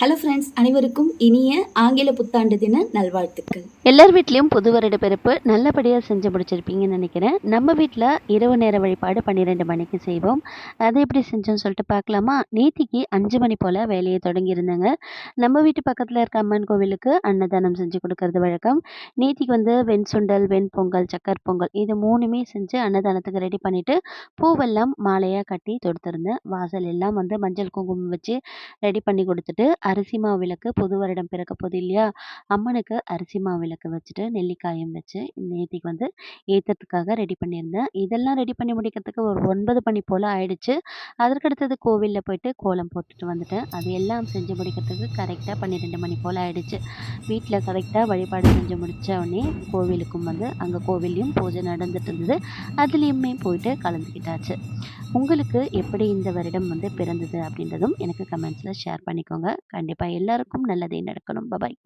Hello friends அனைவருக்கும் இனிய ஆங்கில புத்தாண்டு தின நல்வாழ்த்துக்கள். எல்லார் வீட்லேயும் புது வருட பிறப்பு நல்லபடியாக செஞ்சு முடிச்சிருப்பீங்கன்னு நினைக்கிறேன். நம்ம வீட்டில் இரவு நேர வழிபாடு பன்னிரெண்டு மணிக்கு செய்வோம். அதை எப்படி செஞ்சோன்னு சொல்லிட்டு பார்க்கலாமா? நேத்திக்கு அஞ்சு மணி போல் வேலையை தொடங்கியிருந்தேங்க. நம்ம வீட்டு பக்கத்தில் இருக்க அம்மன் கோவிலுக்கு அன்னதானம் செஞ்சு கொடுக்கறது வழக்கம். நேத்திக்கு வந்து வெண் சுண்டல் வெண் பொங்கல் சக்கர் பொங்கல் இது மூணுமே செஞ்சு அன்னதானத்துக்கு ரெடி பண்ணிவிட்டு பூவெல்லாம் மாலையாக கட்டி தொடுத்திருந்தேன். வாசல் எல்லாம் வந்து மஞ்சள் குங்குமம் வச்சு ரெடி பண்ணி கொடுத்துட்டு அரிசி மாவு விளக்கு புது வருடம் பிறக்க போகுது இல்லையா? அம்மனுக்கு அரிசி மாவு விளக்கு வச்சுட்டு நெல்லிக்காயும் வச்சு நேத்திக்கு வந்து ஏற்றுறதுக்காக ரெடி பண்ணியிருந்தேன். இதெல்லாம் ரெடி பண்ணி முடிக்கிறதுக்கு ஒரு ஒன்பது மணி போல் ஆயிடுச்சு. அதற்கடுத்தது கோவிலில் போயிட்டு கோலம் போட்டுட்டு வந்துட்டேன். அது எல்லாம் செஞ்சு முடிக்கிறதுக்கு கரெக்டாக பன்னிரெண்டு மணி போல் ஆயிடுச்சு. வீட்டில் கரெக்டாக வழிபாடு செஞ்சு முடித்த உடனே கோவிலுக்கும் வந்து அங்கே கோவில்லையும் பூஜை நடந்துட்டு இருந்தது. அதுலேயுமே போயிட்டு கலந்துக்கிட்டாச்சு. உங்களுக்கு எப்படி இந்த வருடம் வந்து பிறந்தது அப்படின்றதும் எனக்கு கமெண்ட்ஸில் ஷேர் பண்ணிக்கோங்க. கண்டிப்பாக எல்லாருக்கும் நல்லதே நடக்கணும். பபாய்.